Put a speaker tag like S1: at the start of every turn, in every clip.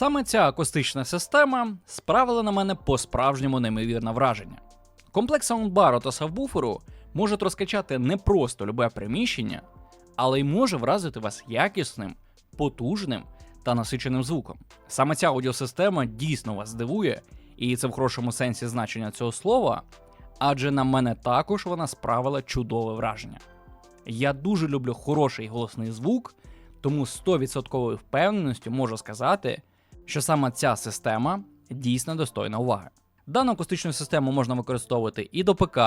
S1: Саме ця акустична система справила на мене по-справжньому неймовірне враження. Комплекс саундбару та сабвуферу можуть розкачати не просто любе приміщення, але й може вразити вас якісним, потужним та насиченим звуком. Саме ця аудіосистема дійсно вас здивує, і це в хорошому сенсі значення цього слова, адже на мене також вона справила чудове враження. Я дуже люблю хороший голосний звук, тому 100% впевненістю можу сказати, що саме ця система дійсно достойна уваги. Дану акустичну систему можна використовувати і до ПК,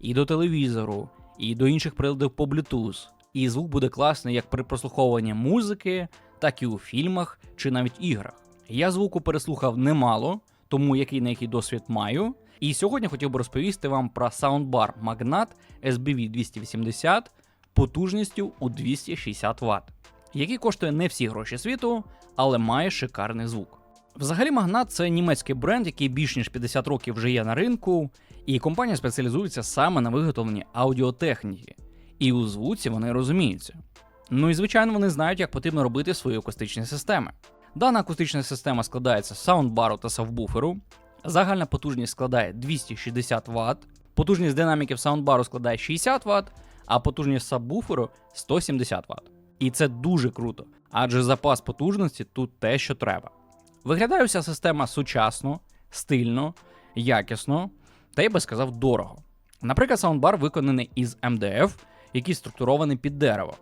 S1: і до телевізору, і до інших приладів по Bluetooth. І звук буде класний як при прослуховуванні музики, так і у фільмах чи навіть іграх. Я звуку переслухав немало, тому який на який досвід маю. І сьогодні хотів би розповісти вам про саундбар Magnat SBV 280 потужністю у 260 Вт, який коштує не всі гроші світу, але має шикарний звук. Взагалі, Магнат це німецький бренд, який більш ніж 50 років вже є на ринку, і компанія спеціалізується саме на виготовленні аудіотехніки. І у звуці вони розуміються. Ну і звичайно, вони знають, як потрібно робити свої акустичні системи. Дана акустична система складається з саундбару та савбуферу. Загальна потужність складає 260 Вт, потужність динаміків саундбару складає 60 Вт, а потужність сабвуферу 170 Вт. І це дуже круто, адже запас потужності тут те, що треба. Виглядає вся система сучасно, стильно, якісно та я би сказав дорого. Наприклад, саундбар виконаний із МДФ, який структурований під дерево,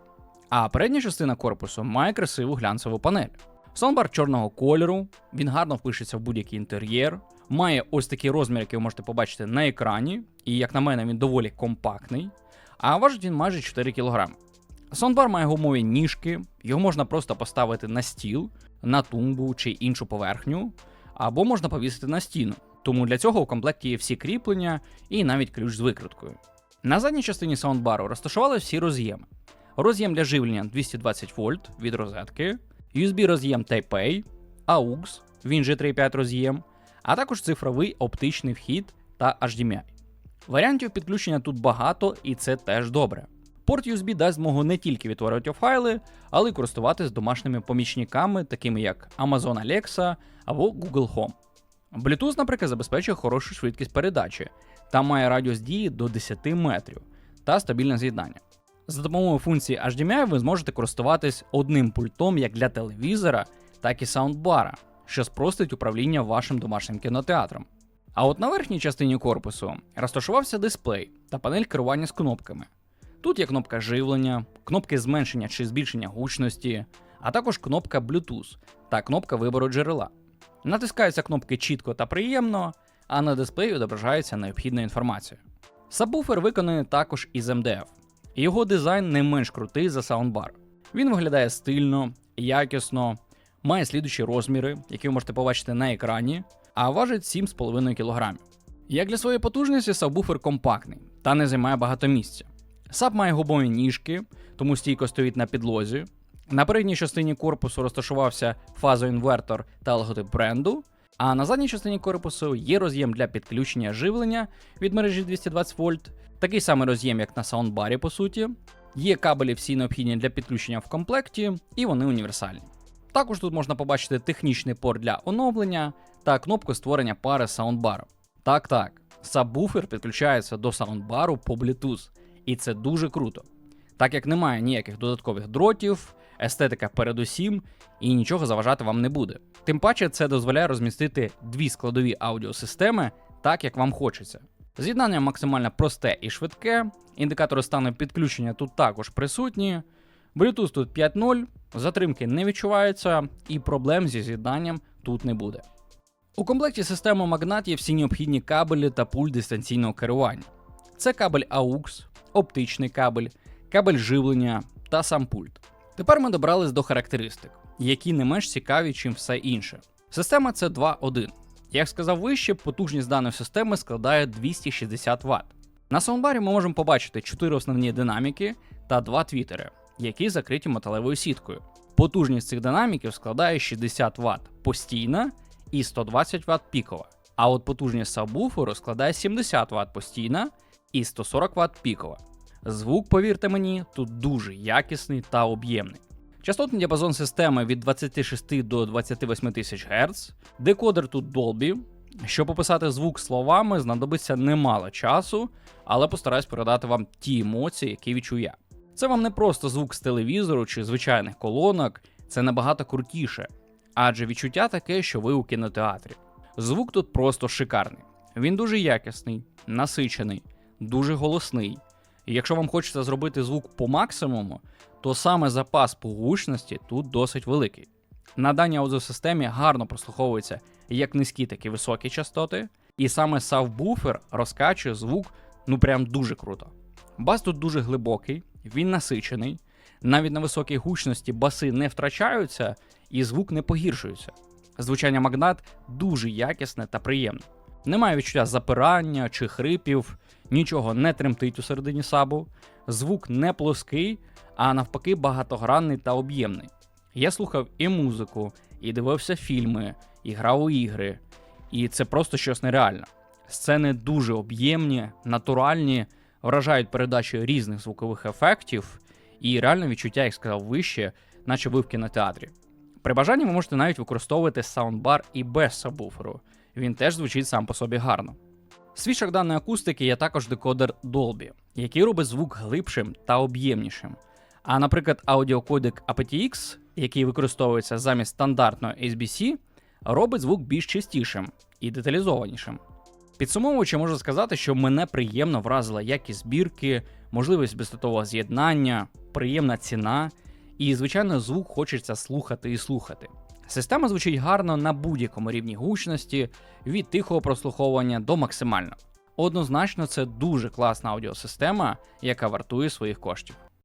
S1: а передня частина корпусу має красиву глянцеву панель. Саундбар чорного кольору, він гарно впишеться в будь-який інтер'єр, має ось такий розмір, який ви можете побачити на екрані, і, як на мене, він доволі компактний, а важить він майже 4 кг. Саундбар має гумові ніжки, його можна просто поставити на стіл, на тумбу чи іншу поверхню, або можна повісити на стіну. Тому для цього у комплекті є всі кріплення і навіть ключ з викруткою. На задній частині саундбару розташували всі роз'єми. Роз'єм для живлення 220 вольт від розетки, USB роз'єм Type-A, AUX, він же 3.5 роз'єм, а також цифровий оптичний вхід та HDMI. Варіантів підключення тут багато, і це теж добре. Порт USB дасть змогу не тільки відтворювати файли, але й користуватись домашніми помічниками, такими як Amazon Alexa або Google Home. Bluetooth, наприклад, забезпечує хорошу швидкість передачі та має радіус дії до 10 метрів та стабільне з'єднання. За допомогою функції HDMI ви зможете користуватись одним пультом як для телевізора, так і саундбара, що спростить управління вашим домашнім кінотеатром. А от на верхній частині корпусу розташувався дисплей та панель керування з кнопками. Тут є кнопка живлення, кнопки зменшення чи збільшення гучності, а також кнопка Bluetooth та кнопка вибору джерела. Натискаються кнопки чітко та приємно, а на дисплеї відображається необхідна інформація. Сабвуфер виконаний також із МДФ. Його дизайн не менш крутий за саундбар. Він виглядає стильно, якісно, має слідучі розміри, які ви можете побачити на екрані, а важить 7,5 кг. Як для своєї потужності, сабвуфер компактний та не займає багато місця. Саб має губові ніжки, тому стійко стоїть на підлозі. На передній частині корпусу розташувався фазоінвертор та логотип бренду. А на задній частині корпусу є роз'єм для підключення живлення від мережі 220 вольт, такий самий роз'єм, як на саундбарі, по суті. Є кабелі всі необхідні для підключення в комплекті, і вони універсальні. Також тут можна побачити технічний порт для оновлення та кнопку створення пари з саундбаром. Так, так, сабвуфер підключається до саундбару по Bluetooth, і це дуже круто. Так як немає ніяких додаткових дротів, естетика передусім, і нічого заважати вам не буде. Тим паче, це дозволяє розмістити дві складові аудіосистеми так, як вам хочеться. З'єднання максимально просте і швидке, індикатори стану підключення тут також присутні. Bluetooth тут 5.0, затримки не відчуваються, і проблем зі з'єднанням тут не буде. У комплекті системи Magnat є всі необхідні кабелі та пульт дистанційного керування. Це кабель AUX, оптичний кабель, кабель живлення та сам пульт. Тепер ми добрались до характеристик, які не менш цікаві, чим все інше. Система це 2.1. Як сказав вище, потужність даної системи складає 260 Вт. На саундбарі ми можемо побачити 4 основні динаміки та 2 твітери, які закриті металевою сіткою. Потужність цих динаміків складає 60 Вт постійна і 120 Вт пікова. А от потужність сабвуферу складає 70 Вт постійна і 140 Вт пікова. Звук, повірте мені, тут дуже якісний та об'ємний. Частотний діапазон системи від 26 до 28 тисяч Гц, декодер тут Dolby. Щоб описати звук словами, знадобиться немало часу, але постараюсь передати вам ті емоції, які відчую я. Це вам не просто звук з телевізору чи звичайних колонок, це набагато крутіше, адже відчуття таке, що ви у кінотеатрі. Звук тут просто шикарний. Він дуже якісний, насичений, дуже голосний. І якщо вам хочеться зробити звук по максимуму, то саме запас по гучності тут досить великий. На даній аудіосистемі гарно прослуховуються як низькі, так і високі частоти, і саме сабвуфер розкачує звук ну прям дуже круто. Бас тут дуже глибокий, він насичений. Навіть на високій гучності баси не втрачаються і звук не погіршується. Звучання магнат дуже якісне та приємне. Немає відчуття запирання чи хрипів, нічого не тремтить у середині сабу, звук не плоский, а навпаки багатогранний та об'ємний. Я слухав і музику, і дивився фільми, і грав у ігри, і це просто щось нереальне. Сцени дуже об'ємні, натуральні, вражають передачею різних звукових ефектів, і реально відчуття, як сказав вище, наче ви в кінотеатрі. При бажанні ви можете навіть використовувати саундбар і без сабвуферу. Він теж звучить сам по собі гарно. В свічах даної акустики є також декодер Dolby, який робить звук глибшим та об'ємнішим. А, наприклад, аудіокодек aptX, який використовується замість стандартного SBC, робить звук більш чистішим і деталізованішим. Підсумовуючи, можу сказати, що мене приємно вразила якість збірки, можливість безстатового з'єднання, приємна ціна, і, звичайно, звук хочеться слухати і слухати. Система звучить гарно на будь-якому рівні гучності, від тихого прослуховування до максимального. Однозначно, це дуже класна аудіосистема, яка вартує своїх коштів.